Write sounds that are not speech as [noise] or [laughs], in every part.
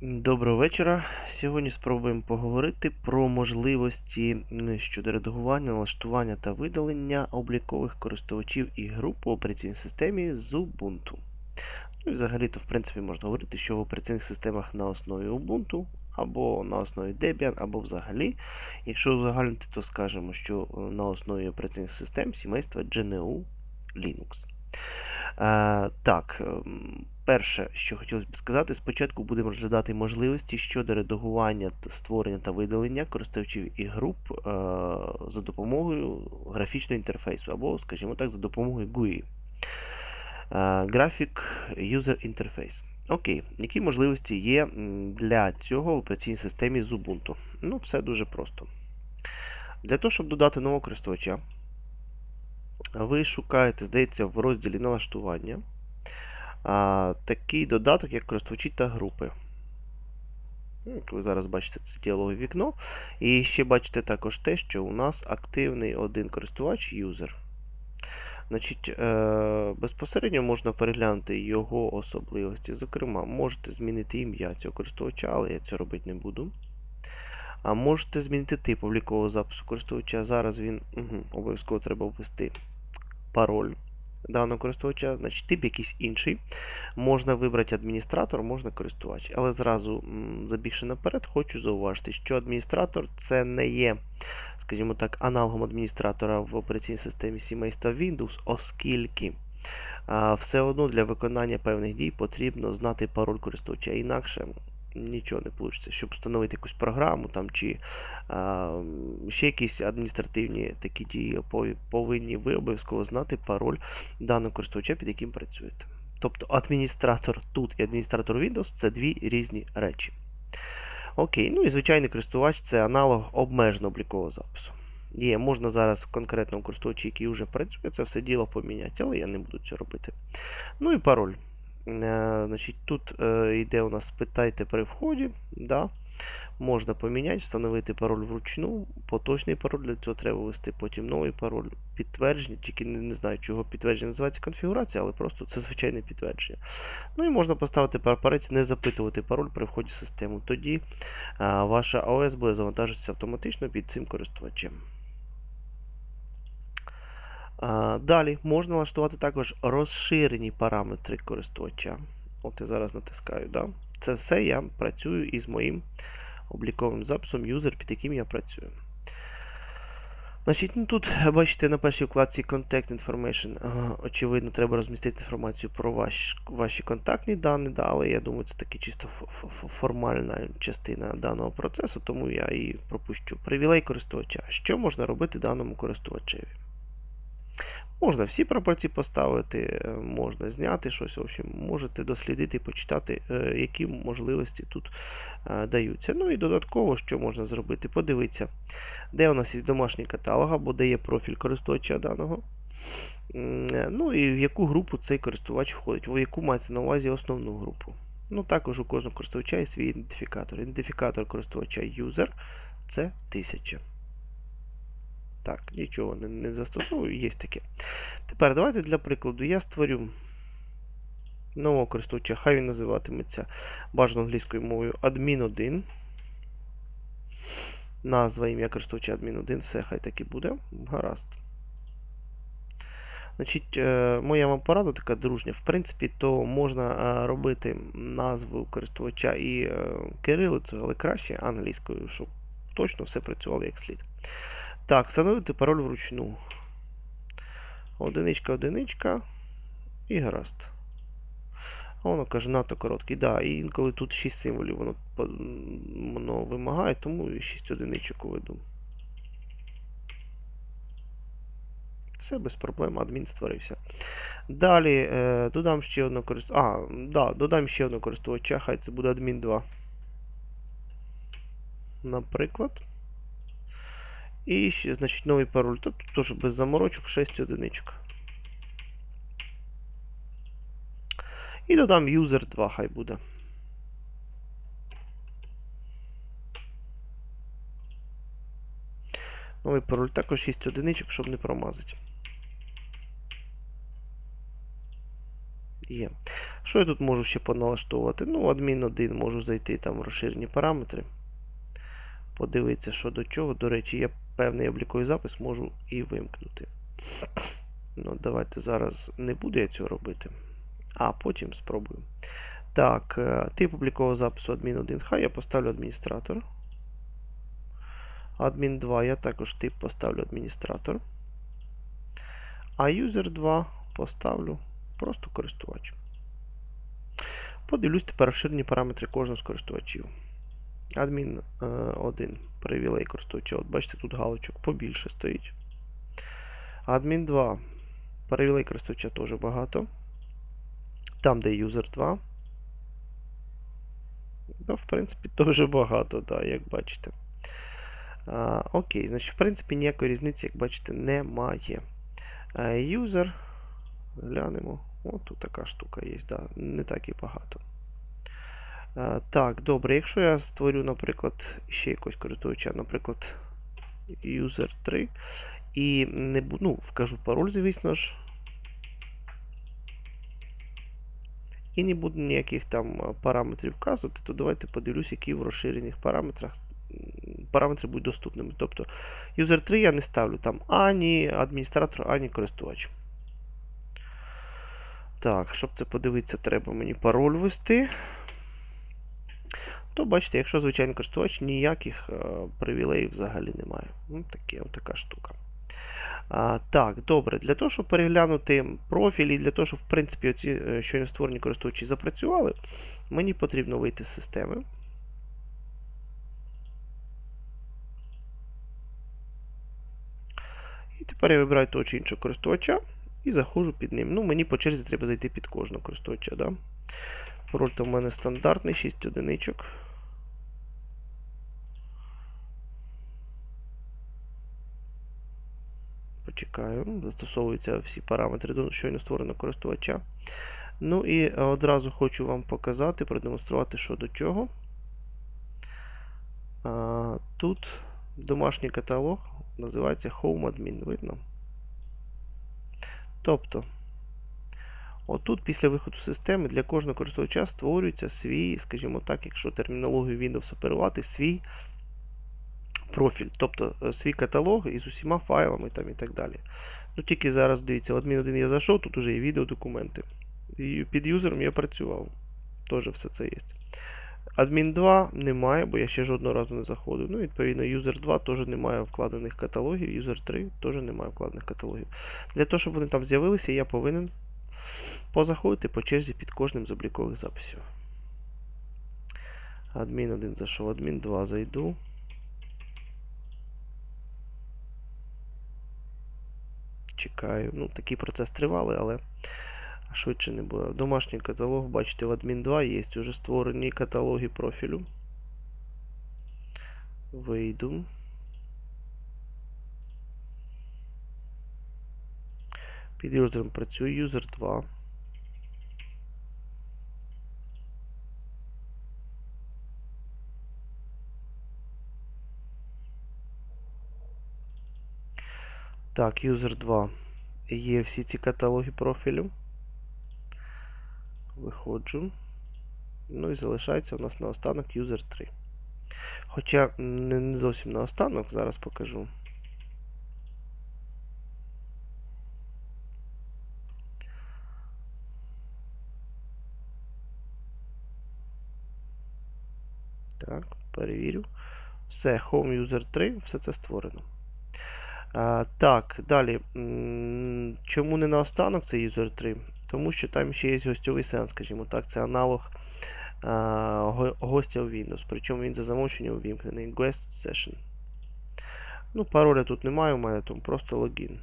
Доброго вечора. Сьогодні спробуємо поговорити про можливості щодо редагування, налаштування та видалення облікових користувачів і груп у операційній системі з Ubuntu. Ну і взагалі-то, в принципі, можна говорити, що в операційних системах на основі Ubuntu, або на основі Debian, або взагалі. Якщо узагальнити, то скажемо, що е, на основі операційних систем сімейства GNU Linux. Е, так, ем, перше, що хотілося б сказати, спочатку будемо розглядати можливості щодо редагування, створення та видалення користувачів і груп е, за допомогою графічного інтерфейсу, або, скажімо так, за допомогою GUI. Е, Graphic User Interface. Окей, які можливості є для цього в операційній системі з Ubuntu? Ну, все дуже просто. Для того, щоб додати нового користувача, ви шукаєте, здається, в розділі налаштування такий додаток, як користувачі та групи. Ну, Як ви зараз бачите, це діалогове вікно. І ще бачите також те, що у нас активний один користувач юзер. Значить, е, безпосередньо можна переглянути його особливості. Зокрема, можете змінити ім'я цього користувача, але я це робити не буду. А можете змінити тип облікового запису користувача. Зараз він угу, обов'язково треба ввести пароль даного користувача, значить тип якийсь інший. Можна вибрати адміністратор, можна користувач. Але зразу забігши наперед, хочу зауважити, що адміністратор це не є, скажімо так, аналогом адміністратора в операційній системі сімейства Windows, оскільки все одно для виконання певних дій потрібно знати пароль користувача. Інакше нічого не вийде. Щоб встановити якусь програму там, чи а, ще якісь адміністративні такі дії, повинні ви обов'язково знати пароль даного користувача, під яким працюєте. Тобто адміністратор тут і адміністратор Windows це дві різні речі. Окей, ну і звичайний користувач це аналог обмеженого облікового запису. Є, можна зараз в конкретному користувачі, який вже працює, це все діло поміняти, але я не буду цього робити. Ну і пароль. Е, значить, Тут е, йде у нас спитайте при вході. Да. Можна поміняти, встановити пароль вручну, поточний пароль, для цього треба ввести потім новий пароль, підтвердження, тільки не, не знаю, чого підтвердження називається конфігурація, але просто це звичайне підтвердження. Ну і можна поставити прапорець, не запитувати пароль при вході в систему. Тоді а, ваша ОС буде завантажуватися автоматично під цим користувачем. Далі можна налаштувати також розширені параметри користувача. От я зараз натискаю. Да? Це все я працюю із моїм обліковим записом юзер, під яким я працюю. Значить, ну тут бачите на першій вкладці Contact Information. Очевидно, треба розмістити інформацію про ваш, ваші контактні дані, да, але я думаю, це таки чисто формальна частина даного процесу, тому я і пропущу. Привілей користувача. Що можна робити даному користувачеві? Можна всі пропорції поставити, е, можна зняти щось. В общем, можете дослідити почитати, е, які можливості тут е, даються. Ну і додатково, що можна зробити, подивитися, де у нас є домашній каталог, або де є профіль користувача даного. Ну і в яку групу цей користувач входить, в яку мається на увазі основну групу. Ну, також у кожного користувача є свій ідентифікатор. Ідентифікатор користувача user це 1000. Так, нічого не, не застосовую, є таке. Тепер давайте для прикладу я створю нового користувача, хай він називатиметься бажано англійською мовою admin1. Назва ім'я користувача admin1, все, хай так і буде. Гаразд. Значить, е, моя вам порада така дружня. В принципі, то можна е, робити назву користувача і е, кирилицею, але краще англійською, щоб точно все працювало як слід. Так, встановити пароль вручну. Одиничка, одиничка. І гаразд. А воно каже, надто короткий. Да, і інколи тут 6 символів воно, воно вимагає, тому і 6 одиничок веду. Все без проблем, адмін створився. Далі е, додам ще одного користувача. А, да, додам ще одного користувача, хай це буде адмін 2. Наприклад. І ще, значить, новий пароль. Тут теж без заморочок 6 одиничок. І додам user 2, хай буде. Новий пароль також 6 одиничок, щоб не промазати. Є. Що я тут можу ще поналаштовувати? Ну, адмін 1 можу зайти там в розширені параметри. Подивитися, що до чого. До речі, я певний обліковий запис можу і вимкнути. Ну, Давайте зараз не буду я цього робити. А потім спробую. Так, е, тип облікового запису адмін 1. Хай я поставлю адміністратор. Адмін 2 я також тип поставлю адміністратор. А user 2 поставлю просто користувач. Подивлюсь тепер розширені параметри кожного з користувачів. Адмін 1 привілей користувача. От бачите, тут галочок побільше стоїть. Адмін 2. Привілей користувача теж багато. Там, де user 2. Да, в принципі, [laughs] теж багато, да, як бачите. А, Окей, значить, в принципі, ніякої різниці, як бачите, немає. User. Глянемо. О, тут така штука є, да, не так і багато. А, так, добре, якщо я створю, наприклад, ще якогось користувача, наприклад, user 3, і не ну, вкажу пароль, звісно ж. І не буду ніяких там параметрів вказувати, то давайте подивлюсь, які в розширених параметрах параметри будуть доступними. Тобто user 3 я не ставлю там ані адміністратор, ані користувач. Так, щоб це подивитися, треба мені пароль ввести. То бачите, якщо звичайний користувач, ніяких е, привілеїв взагалі немає. Ну, таке, така штука. А, Так, добре. Для того, щоб переглянути профілі, для того, щоб, в принципі, оці е, щойно створені користувачі запрацювали, мені потрібно вийти з системи. І тепер я вибираю того чи іншого користувача і заходжу під ним. Ну, мені по черзі треба зайти під кожного користувача. Да? Пароль там у мене стандартний, 6 одиничок. Почекаю, застосовуються всі параметри до щойно створеного користувача. Ну і одразу хочу вам показати, продемонструвати, що до чого. А, Тут домашній каталог називається Home Admin, видно? Тобто, отут після виходу системи для кожного користувача створюється свій, скажімо так, якщо термінологію Windows оперувати, свій профіль, тобто е, свій каталог із усіма файлами там і так далі. Ну Тільки зараз, дивіться, в адмін 1 я зайшов, тут вже є відеодокументи. І під юзером я працював. Теж все це є. Адмін 2 немає, бо я ще жодного разу не заходив. Ну, відповідно, User 2 теж немає вкладених каталогів, User 3 теж немає вкладених каталогів. Для того, щоб вони там з'явилися, я повинен позаходити по черзі під кожним з облікових записів. Адмін 1 зайшов, адмін 2 зайду. Чекаю. Ну, Такий процес тривалий, але швидше не буде. Домашній каталог, бачите, в адмін 2 є вже створені каталоги профілю. Вийду. Під юзером працюю, юзер 2. Так, юзер 2. Є всі ці каталоги профілю. Виходжу. Ну і залишається у нас наостанок user 3. Хоча не зовсім наостанок, зараз покажу. Так, перевірю. Все, Home User 3, все це створено. Так, далі. Чому не наостанок це User 3? Тому що там ще є гостьовий сенс, скажімо так, це аналог а, гостя у Windows. Причому він за замовченням увімкнений. Guest Session. Ну, пароля тут немає у мене, тому просто логін.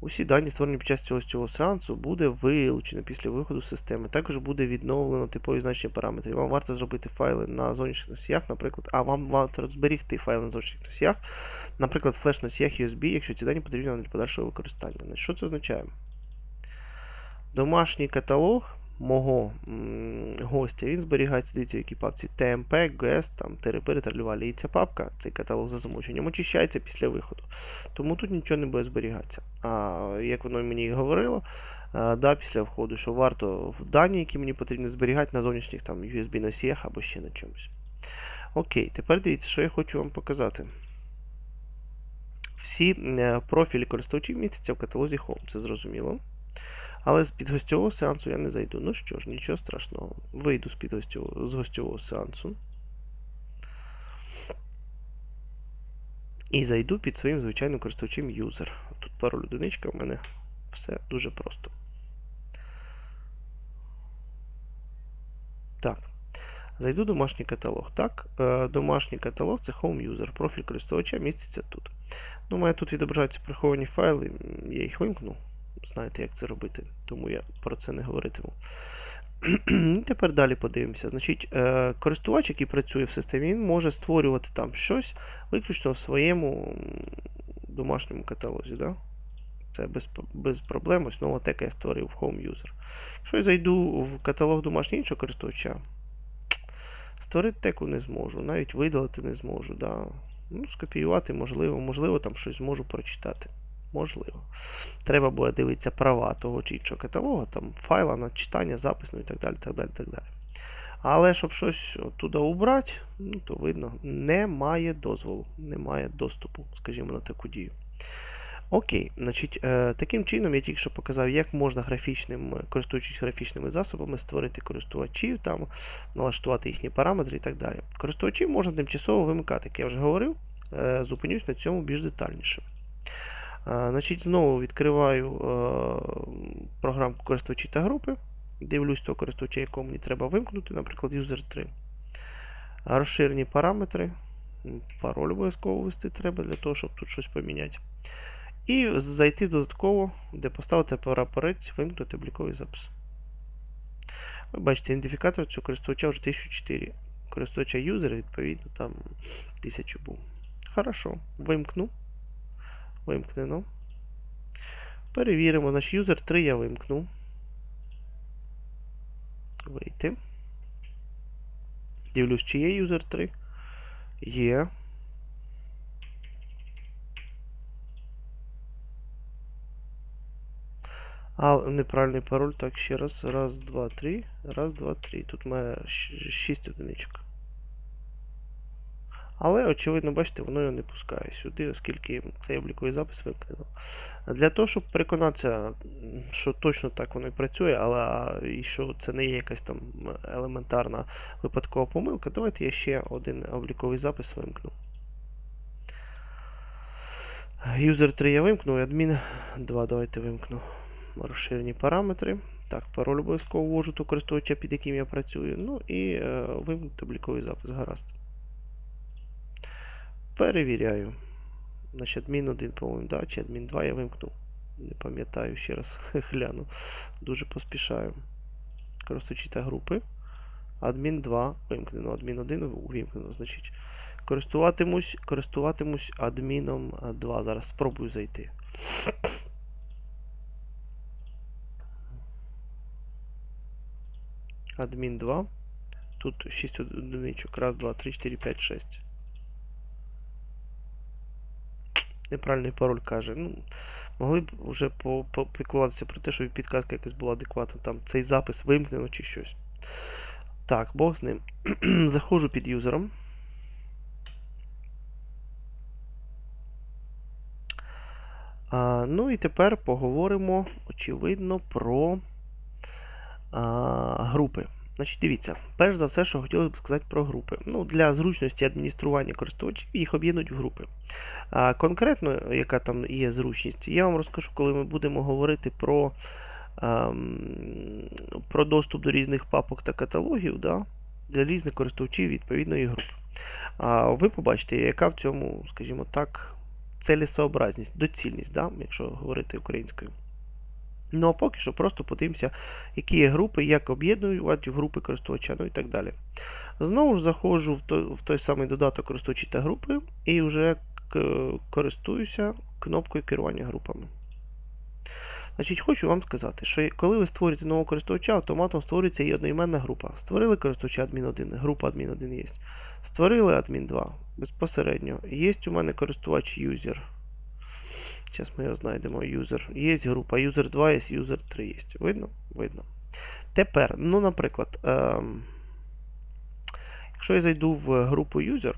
Усі дані, створені під час цього цього сеансу, буде вилучено після виходу з системи. Також буде відновлено типові значення параметрів. Вам варто зробити файли на зовнішніх носіях, наприклад, а вам варто зберігти файли на зовнішніх носіях, наприклад, флеш-носіях USB, якщо ці дані потрібні для подальшого використання. Що це означає? Домашній каталог мого м, гостя, він зберігається, дивіться, в папці TMP, GS, там, ТРП, ретролювалі. І ця папка, цей каталог за замовченням, очищається після виходу. Тому тут нічого не буде зберігатися. А як воно мені і говорило, а, да, після входу, що варто в дані, які мені потрібно зберігати на зовнішніх там USB носіях або ще на чомусь. Окей, тепер дивіться, що я хочу вам показати. Всі е, профілі користувачів містяться в каталозі Home, це зрозуміло. Але з підгостьового сеансу я не зайду. Ну що ж, нічого страшного. Вийду з підгостьового з гостьового сеансу. І зайду під своїм звичайним користувачем user. Тут пароль одиничка, в мене все дуже просто. Так. Зайду в домашній каталог. Так, е, домашній каталог це Home User. Профіль користувача міститься тут. Ну, у мене тут відображаються приховані файли, я їх вимкну. Знаєте, як це робити, тому я про це не говоритиму. [clears throat] Тепер далі подивимося. Значить, е, користувач, який працює в системі, він може створювати там щось виключно в своєму домашньому каталозі. Да? Це без, без проблем. Ось нова тека я створив в Home User. Якщо я зайду в каталог домашнього іншого користувача, створити теку не зможу, навіть видалити не зможу. Да? Ну, скопіювати можливо, можливо, там щось зможу прочитати. Можливо. Треба буде дивитися права того чи іншого каталогу, там файла на читання, запис, ну і так далі. так далі, так далі. Але щоб щось туди убрати, ну, то видно, немає дозволу, немає доступу, скажімо, на таку дію. Окей, значить, е, таким чином я тільки що показав, як можна графічним, користуючись графічними засобами, створити користувачів, там, налаштувати їхні параметри і так далі. Користувачів можна тимчасово вимикати, як я вже говорив, е, зупинюсь на цьому більш детальніше. А, Значить, Знову відкриваю е, програмку користувачі та групи. Дивлюсь того користувача, якого мені треба вимкнути, наприклад, user 3. Розширені параметри. Пароль обов'язково ввести треба для того, щоб тут щось поміняти. І зайти додатково, де поставити прапорець, вимкнути обліковий запис. Ви бачите, ідентифікатор цього користувача вже 1004. Користувача юзера, відповідно, там 1000 був. Хорошо, вимкну. Вимкнено. Перевіримо, наш юзер 3 я вимкнув. Вийти. Дивлюсь, чи є юзер 3. Є. А, неправильний пароль. Так, ще раз. Раз, два, три. Раз, два, три. Тут має 6 одиничок. Але, очевидно, бачите, воно його не пускає сюди, оскільки цей обліковий запис вимкнено. Для того, щоб переконатися, що точно так воно і працює, але і що це не є якась там елементарна випадкова помилка, давайте я ще один обліковий запис вимкну. User 3 я вимкнув, адмін 2 давайте вимкну. Розширені параметри. Так, пароль обов'язково ввожу до користувача, під яким я працюю. Ну і е, вимкнути обліковий запис. Гаразд. Перевіряю. Значить, адмін 1, по-моєму, да, чи адмін 2 я вимкнув. Не пам'ятаю, ще раз [laughs] гляну. Дуже поспішаю. Користувачі групи. Адмін 2 вимкнено. Адмін 1 увімкнено. Значить, користуватимусь, користуватимусь адміном 2. Зараз спробую зайти. Адмін 2. Тут 6 одиничок. Раз, два, три, 4, 5, 6. Неправильний пароль каже. Ну, Могли б вже попіклуватися про те, щоб підказка якась була адекватна. Там цей запис вимкнено чи щось. Так, Бог з ним. [clears throat] Заходжу під юзером. А, Ну і тепер поговоримо, очевидно, про а, групи. Значить, дивіться, перш за все, що хотілося б сказати про групи. Ну, Для зручності адміністрування користувачів їх об'єднують в групи. А Конкретно, яка там є зручність, я вам розкажу, коли ми будемо говорити про а, про доступ до різних папок та каталогів да, для різних користувачів відповідної групи. А Ви побачите, яка в цьому, скажімо так, целесообразність, доцільність, да, якщо говорити українською. Ну, а поки що просто подивимося, які є групи, як об'єднувати групи користувача, ну і так далі. Знову ж заходжу в той, в той самий додаток користувачі та групи і вже користуюся кнопкою керування групами. Значить, хочу вам сказати, що коли ви створюєте нового користувача, автоматом створюється і одноіменна група. Створили користувача адмін 1, група адмін 1 є. Створили адмін 2 безпосередньо. Є у мене користувач юзер. Зараз ми його знайдемо. Юзер. Є група юзер 2, є юзер 3 є. Видно? Видно. Тепер, ну, наприклад, ем, якщо я зайду в групу user,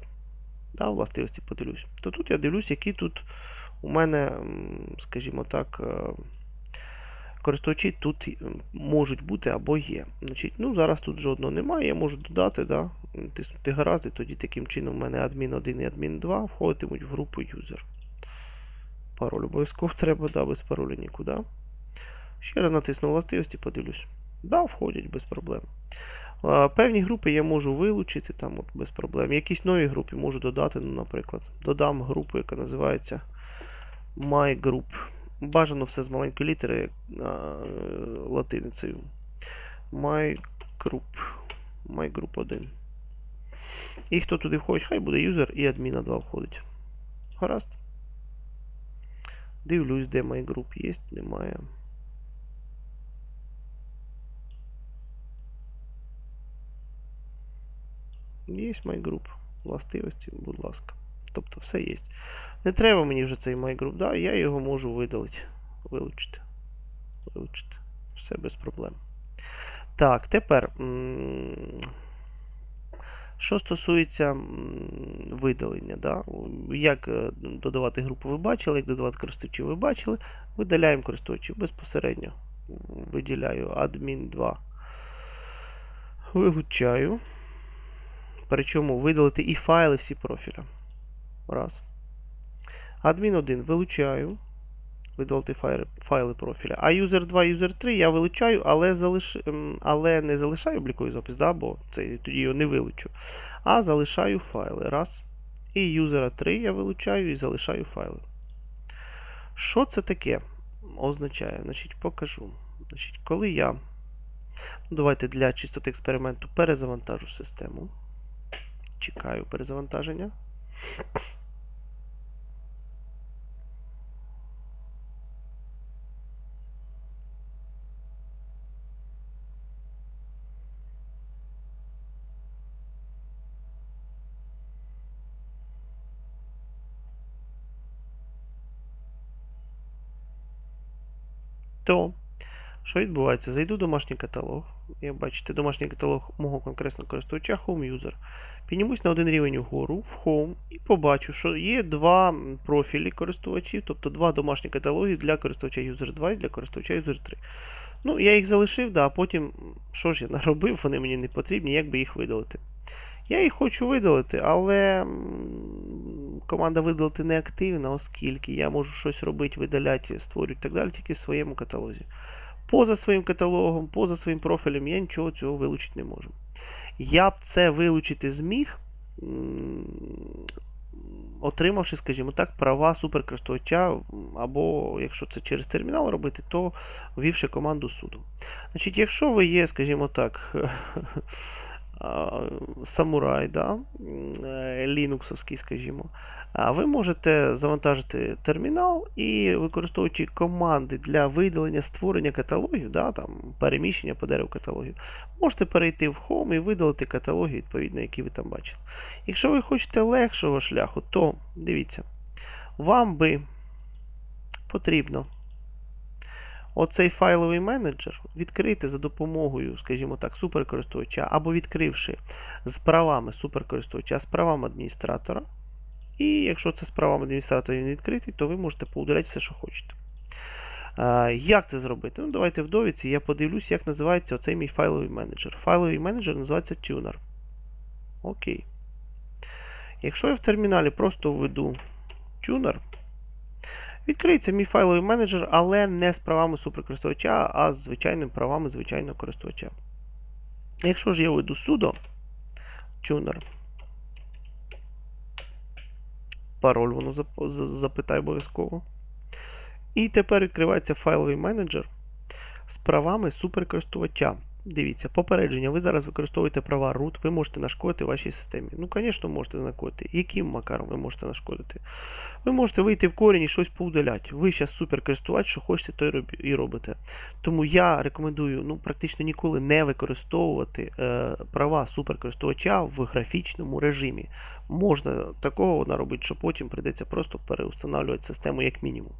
да, властивості подивлюсь, то тут я дивлюсь, які тут у мене, скажімо так, е, користувачі тут можуть бути або є. Значить, ну, зараз тут жодного немає, я можу додати, да, тиснути гаразд, і тоді таким чином у мене адмін 1 і адмін 2 входитимуть в групу user. Пароль обов'язково треба, да, без пароля нікуди. Ще раз натисну властивості, подивлюсь. Да, входять без проблем. Певні групи я можу вилучити там от без проблем. Якісь нові групи можу додати, ну, наприклад, додам групу, яка називається MyGroup. Бажано все з маленької літери е, латиницею. MyGroup. MyGroup 1. І хто туди входить, хай буде юзер і адміна 2 входить. Гаразд. Дивлюсь, де MyGroup є, немає. Є MyGroup. Властивості, будь ласка. Тобто все є. Не треба мені вже цей MyGroup, да, я його можу видалити. Вилучити. Вилучити. Все без проблем. Так, тепер. Що стосується видалення, да? як е, додавати групу ви бачили, як додавати користувачів ви бачили, видаляємо користувачів безпосередньо. Виділяю admin 2. Вилучаю. Причому видалити і файли всі профіля. Раз. Адмін 1 вилучаю. Видалити файли, профіля. А user 2, user 3 я вилучаю, але, залиш... ем, але не залишаю обліковий запис, да, бо це, тоді його не вилучу. А залишаю файли. Раз. І юзера 3 я вилучаю і залишаю файли. Що це таке означає? Значить, покажу. Значить, коли я. Ну, давайте для чистоти експерименту перезавантажу систему. Чекаю перезавантаження. То, що відбувається? Зайду в домашній каталог. Як бачите, домашній каталог мого конкретного користувача Home User. Піднімусь на один рівень угору в Home і побачу, що є два профілі користувачів, тобто два домашні каталоги для користувача User 2 і для користувача User 3. Ну, я їх залишив, да, а потім, що ж я наробив, вони мені не потрібні, як би їх видалити. Я їх хочу видалити, але команда видалити не активна, оскільки я можу щось робити, видаляти, створювати і так далі, тільки в своєму каталозі. Поза своїм каталогом, поза своїм профілем я нічого цього вилучити не можу. Я б це вилучити зміг, отримавши, скажімо так, права суперкористувача, або якщо це через термінал робити, то ввівши команду суду. Значить, якщо ви є, скажімо так, [laughs] самурай, да, е, лінуксовський, скажімо, ви можете завантажити термінал і використовуючи команди для видалення створення каталогів, да, там, переміщення по дереву каталогів, можете перейти в Home і видалити каталоги, відповідно, які ви там бачили. Якщо ви хочете легшого шляху, то дивіться, вам би потрібно оцей файловий менеджер відкрити за допомогою, скажімо так, суперкористувача, або відкривши з правами суперкористувача, з правами адміністратора. І якщо це з правами адміністратора він відкритий, то ви можете поудаляти все, що хочете. Як це зробити? Ну, Давайте в довідці я подивлюсь, як називається оцей мій файловий менеджер. Файловий менеджер називається Tuner. Окей. Якщо я в терміналі просто введу Tuner, відкриється мій файловий менеджер, але не з правами суперкористувача, а з звичайними правами звичайного користувача. Якщо ж я введу sudo tuner, пароль воно запитає обов'язково. І тепер відкривається файловий менеджер з правами суперкористувача. Дивіться, попередження. Ви зараз використовуєте права root, ви можете нашкодити вашій системі. Ну, звісно, можете нашкодити. Яким макаром ви можете нашкодити? Ви можете вийти в корінь і щось поудаляти. Ви зараз суперкористувач, що хочете, то і робите. Тому я рекомендую ну, практично ніколи не використовувати е, права суперкористувача в графічному режимі. Можна такого наробити, що потім прийдеться просто переустанавлювати систему як мінімум.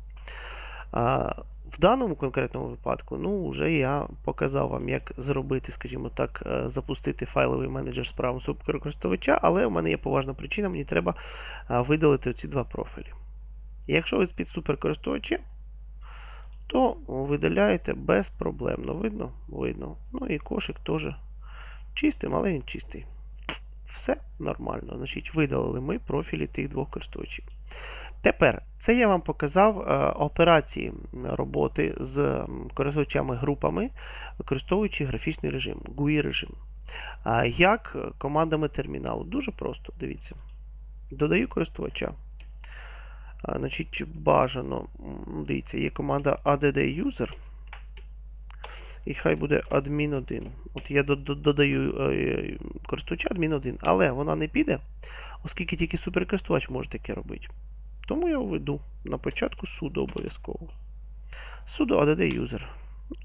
В даному конкретному випадку, ну, вже я показав вам, як зробити, скажімо так, е, запустити файловий менеджер з правом суперкористувача, але у мене є поважна причина, мені треба видалити ці два профілі. Якщо ви під суперкористувачем, то видаляєте безпроблемно. Видно? Видно. Ну і кошик теж чистий, але він чистий. Все нормально. Значить, видалили ми профілі тих двох користувачів. Тепер, це я вам показав е, операції роботи з користувачами групами, використовуючи графічний режим, GUI режим. Як командами терміналу? Дуже просто, дивіться. Додаю користувача. Значить, бажано, дивіться, є команда add user. І хай буде admin 1. От я до- до- додаю е, користувача admin 1, але вона не піде, оскільки тільки суперкористувач може таке робити. Тому я введу на початку суду обов'язково. Суду add user.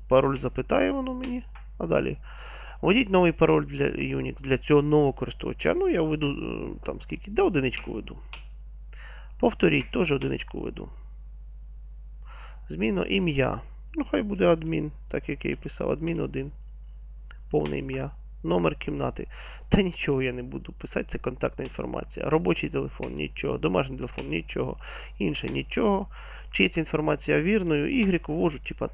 Пароль запитає воно мені. А далі. Введіть новий пароль для Unix для цього нового користувача. Ну, я введу е, там скільки. Де одиничку веду. Повторіть, теж одиничку веду. Зміну ім'я. Ну, хай буде адмін, так як я і писав, адмін 1. Повне ім'я. Номер кімнати. Та нічого я не буду писати, це контактна інформація. Робочий телефон нічого, домашній телефон нічого, інше нічого. Чи ця інформація вірною? Y ввожу, типа,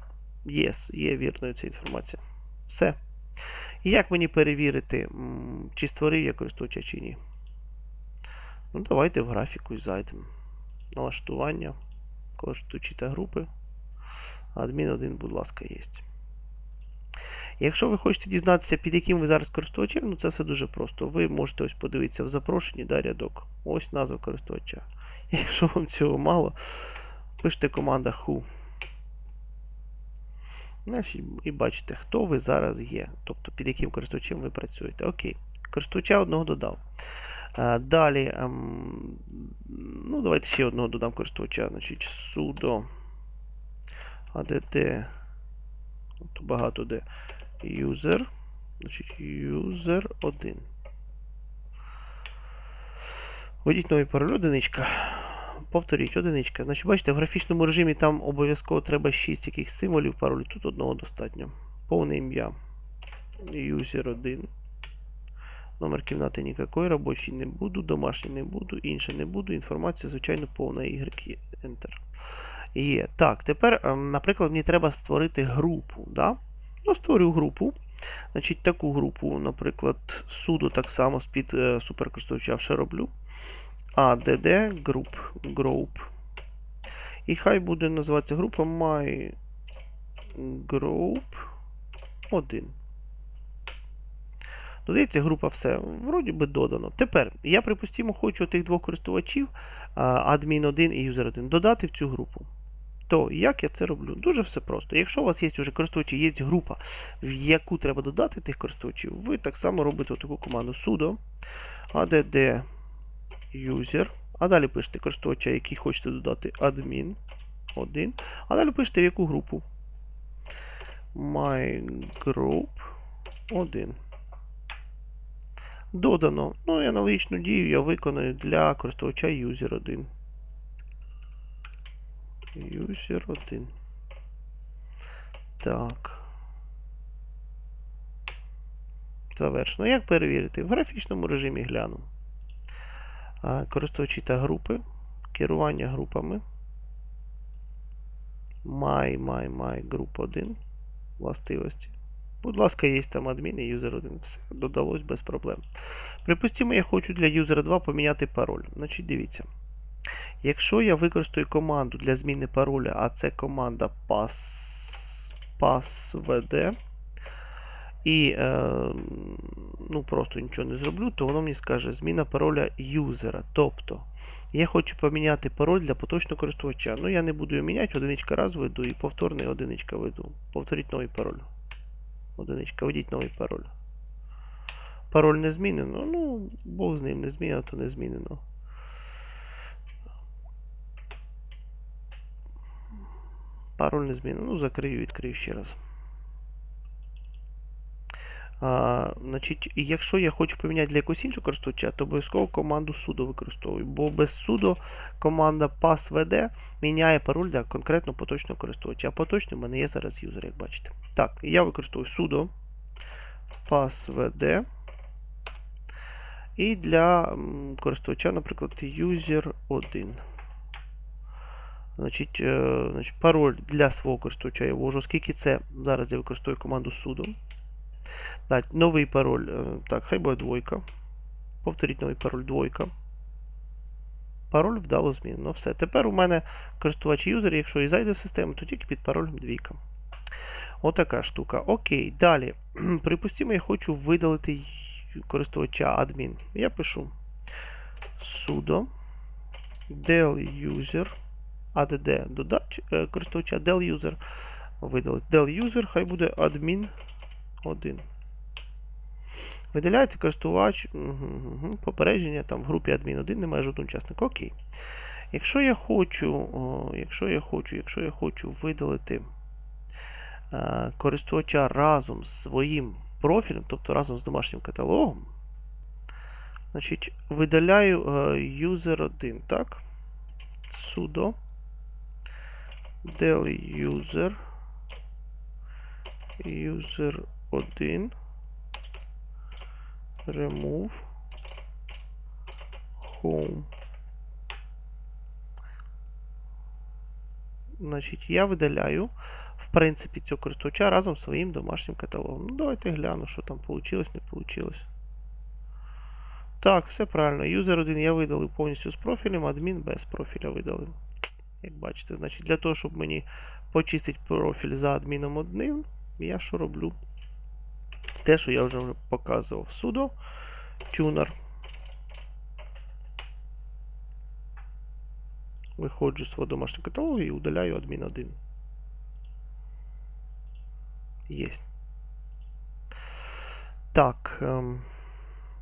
yes, є вірною ця інформація. Все. Як мені перевірити, чи створив я користувача, чи ні? Ну, давайте в графіку і зайдемо. Налаштування, користувачі та групи. Адмін 1, будь ласка, є. Якщо ви хочете дізнатися, під яким ви зараз користувачем, ну це все дуже просто. Ви можете ось подивитися в запрошенні, да, рядок. Ось назва користувача. [laughs] Якщо вам цього мало, пишете команда who. І бачите, хто ви зараз є. Тобто під яким користувачем ви працюєте. Окей. Користувача одного додав. Далі, ем, ну, давайте ще одного додам користувача. Значить, sudo add, от багато де user, значить user 1. Введіть новий пароль, одиничка. Повторіть, одиничка. Значить, бачите, в графічному режимі там обов'язково треба 6 якихось символів паролю, тут одного достатньо. Повне ім'я. User 1. Номер кімнати ніякої, робочий не буду, домашній не буду, інше не буду. Інформація, звичайно, повна Y. Enter. Є. Так, тепер, ем, наприклад, мені треба створити групу. Да? Ну, створю групу. Значить, таку групу, наприклад, суду так само з-під е, суперкористувача ще роблю. add group, group. І хай буде називатися група my group 1. Додається група все. Вроді би додано. Тепер, я, припустимо, хочу тих двох користувачів, admin 1 і user 1, додати в цю групу. То як я це роблю? Дуже все просто. Якщо у вас є вже користувачі, є група, в яку треба додати тих користувачів, ви так само робите таку команду sudo add user, а далі пишете користувача, який хочете додати admin 1, а далі пишете в яку групу. My group 1. Додано. Ну і аналогічну дію я виконую для користувача user 1. User 1. Так. Завершено. Як перевірити? В графічному режимі гляну. Користувачі та групи. Керування групами. My, my, my, груп 1. Властивості. Будь ласка, є там адмін і user 1. Все, додалось без проблем. Припустимо, я хочу для user 2 поміняти пароль. Значить, дивіться. Якщо я використаю команду для зміни пароля, а це команда pass, passvd, і е, ну, просто нічого не зроблю, то воно мені скаже зміна пароля юзера. Тобто я хочу поміняти пароль для поточного користувача. Ну, я не буду його міняти, одиничка раз веду і повторний одиничка веду. Повторіть новий пароль. Одиничка. Введіть новий пароль. Пароль не змінено. Ну, Бог з ним не змінено, то не змінено. Пароль не змінено. Ну, закрию, відкрию ще раз. А, значить, якщо я хочу поміняти для якогось іншого користувача, то обов'язково команду sudo використовую. Бо без sudo команда passvd міняє пароль для конкретно поточного користувача. А поточний в мене є зараз юзер, як бачите. Так, я використовую sudo passvd. І для користувача, наприклад, user1. Значить, е, значить, пароль для свого користувача я ввожу, оскільки це зараз я використовую команду sudo. Так, новий пароль. е, Так, хай буде двойка. Повторіть новий пароль двойка. Пароль вдало змінено. Все. Тепер у мене користувач юзер, якщо і зайде в систему, то тільки під паролем двійка. Отака штука. Окей, далі. [clears throat] Припустимо, я хочу видалити користувача адмін. Я пишу sudo del user add додати е, користувача del user видалити. Del user, хай буде admin 1. Виділяється користувач. Угу, угу, попередження там в групі admin 1 немає жодного учасника. Окей. Якщо я хочу, о, якщо я хочу, якщо я хочу видалити е, користувача разом з своїм профілем, тобто разом з домашнім каталогом, значить, видаляю е, user 1, так? sudo del user user 1 remove home. Значить, я видаляю, в принципі, цього користувача разом з своїм домашнім каталогом. Ну, давайте гляну, що там вийшло, не вийшло. Так, все правильно. Юзер 1 я видалив повністю з профілем, адмін без профіля видалив. Як бачите, значить, для того, щоб мені почистити профіль за адміном одним, я що роблю? Те, що я вже показував sudo tuner. Виходжу з свого домашнього каталогу і удаляю адмін 1. Єсть. Так. Ем,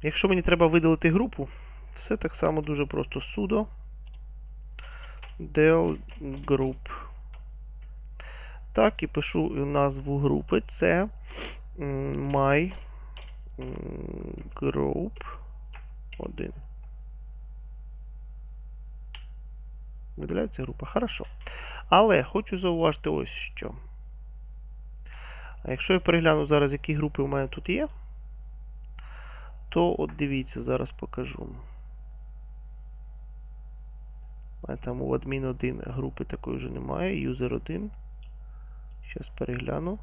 якщо мені треба видалити групу, все так само дуже просто sudo del group. Так, і пишу назву групи. Це my group 1. Виділяється група. Хорошо. Але хочу зауважити ось що. Якщо я перегляну зараз, які групи у мене тут є, то от дивіться, зараз покажу. Там у адмін 1 групи такої вже немає. User 1. Зараз перегляну.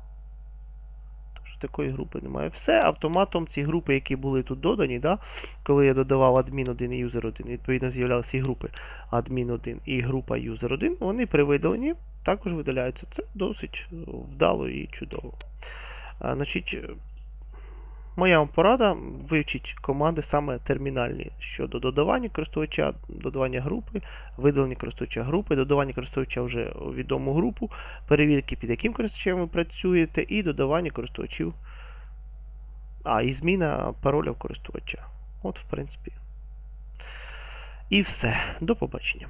Тож такої групи немає. Все, автоматом ці групи, які були тут додані, да, коли я додавав адмін 1 і user 1, відповідно з'являлися і групи адмін 1 і група user 1, вони при видаленні також видаляються. Це досить вдало і чудово. А, значить, Моя вам порада вивчіть команди саме термінальні щодо додавання користувача, додавання групи, видалення користувача групи, додавання користувача вже у відому групу, перевірки, під яким користувачем ви працюєте, і додавання користувачів. А, і зміна пароля користувача. От, в принципі. І все. До побачення.